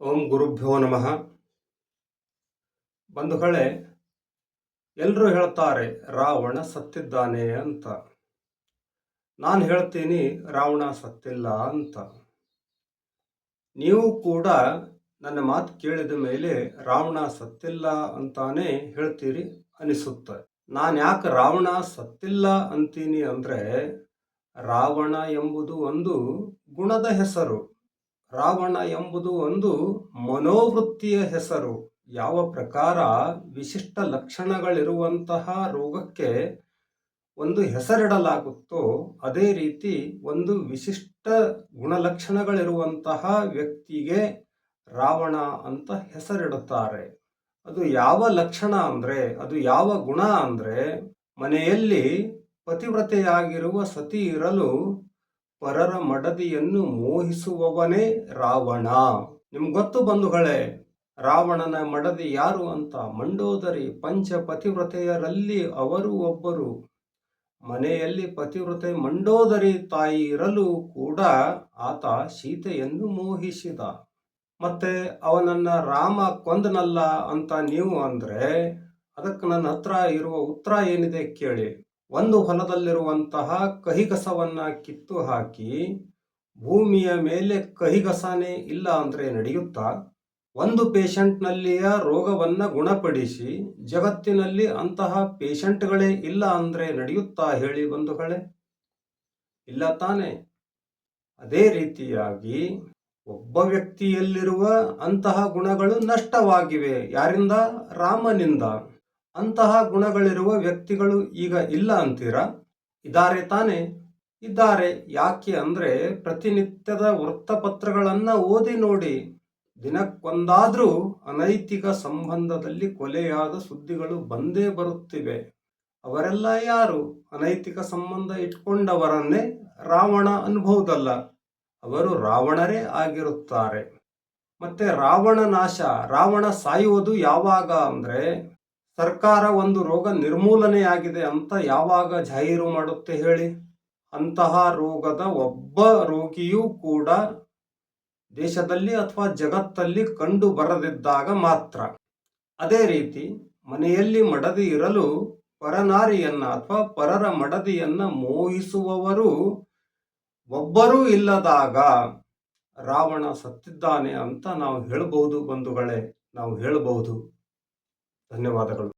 ಓಂ ಗುರುಭ್ಯೋ ನಮಃ. ಬಂಧುಗಳೇ ಎಲ್ಲರೂ ಹೇಳ್ತಾರೆ, ರಾವಣ ಸತ್ತಿದ್ದಾನೆ ಅಂತ. ನಾನು ಹೇಳ್ತೀನಿ, ರಾವಣ ಸತ್ತಿಲ್ಲ ಅಂತ. ನೀವು ಕೂಡ ನನ್ನ ಮಾತು ಕೇಳಿದ ಮೇಲೆ, ರಾವಣ ಸತ್ತಿಲ್ಲ ಅಂತಾನೆ ಹೇಳ್ತೀರಿ ಅನಿಸುತ್ತೆ. ನಾನು ಯಾಕೆ ರಾವಣ ಸತ್ತಿಲ್ಲ ಅಂತೀನಿ ಅಂದರೆ, ರಾವಣ ಎಂಬುದು ಒಂದು ಗುಣದ ಹೆಸರು. ರಾವಣ ಎಂಬುದು ಒಂದು ಮನೋವೃತ್ತಿಯ ಹೆಸರು. ಯಾವ ಪ್ರಕಾರ ವಿಶಿಷ್ಟ ಲಕ್ಷಣಗಳಿರುವಂತಹ ರೋಗಕ್ಕೆ ಒಂದು ಹೆಸರಿಡಲಾಗುತ್ತೋ ಅದೇ ರೀತಿ ಒಂದು ವಿಶಿಷ್ಟ ಗುಣಲಕ್ಷಣಗಳಿರುವಂತಹ ವ್ಯಕ್ತಿಗೆ ರಾವಣ ಅಂತ ಹೆಸರಿಡುತ್ತಾರೆ. ಅದು ಯಾವ ಲಕ್ಷಣ ಅಂದರೆ, ಅದು ಯಾವ ಗುಣ ಅಂದರೆ ಮನೆಯಲ್ಲಿ ಪತಿವ್ರತೆಯಾಗಿರುವ ಸತಿ ಇರಲು ಪರರ ಮಡದಿಯನ್ನು ಮೋಹಿಸುವವನೇ ರಾವಣ. ನಿಮ್ಗೆ ಗೊತ್ತು ಬಂಧುಗಳೇ, ರಾವಣನ ಮಡದಿ ಯಾರು ಅಂತ ಮಂಡೋದರಿ ಪಂಚ ಪತಿವ್ರತೆಯರಲ್ಲಿ ಅವರು ಒಬ್ಬರು. ಮನೆಯಲ್ಲಿ ಪತಿವ್ರತೆ ಮಂಡೋದರಿ ತಾಯಿ ಇರಲು ಕೂಡ ಆತ ಸೀತೆಯನ್ನು ಮೋಹಿಸಿದ. ಮತ್ತೆ ಅವನನ್ನ ರಾಮ ಕೊಂದನಲ್ಲ ಅಂತ ನೀವು ಅಂದ್ರೆ, ಅದಕ್ಕೆ ನನ್ನ ಹತ್ರ ಇರುವ ಉತ್ತರ ಏನಿದೆ ಕೇಳಿ. ಒಂದು ಹೊಲದಲ್ಲಿರುವಂತಹ ಕಹಿಗಸವನ್ನು ಕಿತ್ತು ಹಾಕಿ ಭೂಮಿಯ ಮೇಲೆ ಕಹಿಗಸನೇ ಇಲ್ಲ ಅಂದರೆ ನಡೆಯುತ್ತಾ? ಒಂದು ಪೇಷಂಟ್ನಲ್ಲಿಯ ರೋಗವನ್ನ ಗುಣಪಡಿಸಿ ಜಗತ್ತಿನಲ್ಲಿ ಅಂತಹ ಪೇಷಂಟ್ಗಳೇ ಇಲ್ಲ ಅಂದರೆ ನಡೆಯುತ್ತಾ ಹೇಳಿ ಬಂಧುಗಳೇ? ಇಲ್ಲ ತಾನೆ. ಅದೇ ರೀತಿಯಾಗಿ ಒಬ್ಬ ವ್ಯಕ್ತಿಯಲ್ಲಿರುವ ಅಂತಹ ಗುಣಗಳು ನಷ್ಟವಾಗಿವೆ. ಯಾರಿಂದ? ರಾಮನಿಂದ. ಅಂತಹ ಗುಣಗಳಿರುವ ವ್ಯಕ್ತಿಗಳು ಈಗ ಇಲ್ಲ ಅಂತೀರಾ? ಇದ್ದಾರೆ ತಾನೇ. ಇದ್ದಾರೆ. ಯಾಕೆ ಅಂದರೆ ಪ್ರತಿನಿತ್ಯದ ವೃತ್ತಪತ್ರಗಳನ್ನು ಓದಿ ನೋಡಿ. ದಿನಕ್ಕೊಂದಾದರೂ ಅನೈತಿಕ ಸಂಬಂಧದಲ್ಲಿ ಕೊಲೆಯಾದ ಸುದ್ದಿಗಳು ಬಂದೇ ಬರುತ್ತಿವೆ. ಅವರೆಲ್ಲ ಯಾರು? ಅನೈತಿಕ ಸಂಬಂಧ ಇಟ್ಕೊಂಡವರನ್ನೇ ರಾವಣ ಅನ್ಬಹುದಲ್ಲ. ಅವರು ರಾವಣರೇ ಆಗಿರುತ್ತಾರೆ. ಮತ್ತೆ ರಾವಣ ನಾಶ, ರಾವಣ ಸಾಯುವುದು ಯಾವಾಗ ಅಂದ್ರೆ ಸರ್ಕಾರ ಒಂದು ರೋಗ ನಿರ್ಮೂಲನೆಯಾಗಿದೆ ಅಂತ ಯಾವಾಗ ಜಾಹೀರು ಮಾಡುತ್ತೆ ಹೇಳಿ? ಅಂತಹ ರೋಗದ ಒಬ್ಬ ರೋಗಿಯೂ ಕೂಡ ದೇಶದಲ್ಲಿ ಅಥವಾ ಜಗತ್ತಲ್ಲಿ ಕಂಡು ಬರದಿದ್ದಾಗ ಮಾತ್ರ. ಅದೇ ರೀತಿ ಮನೆಯಲ್ಲಿ ಮಡದಿ ಇರಲು ಪರನಾರಿಯನ್ನ ಅಥವಾ ಪರರ ಮಡದಿಯನ್ನ ಮೋಹಿಸುವವರು ಒಬ್ಬರೂ ಇಲ್ಲದಾಗ ರಾವಣ ಸತ್ತಿದ್ದಾನೆ ಅಂತ ನಾವು ಹೇಳಬಹುದು ಬಂಧುಗಳೇ, ನಾವು ಹೇಳಬಹುದು. ಧನ್ಯವಾದಗಳು.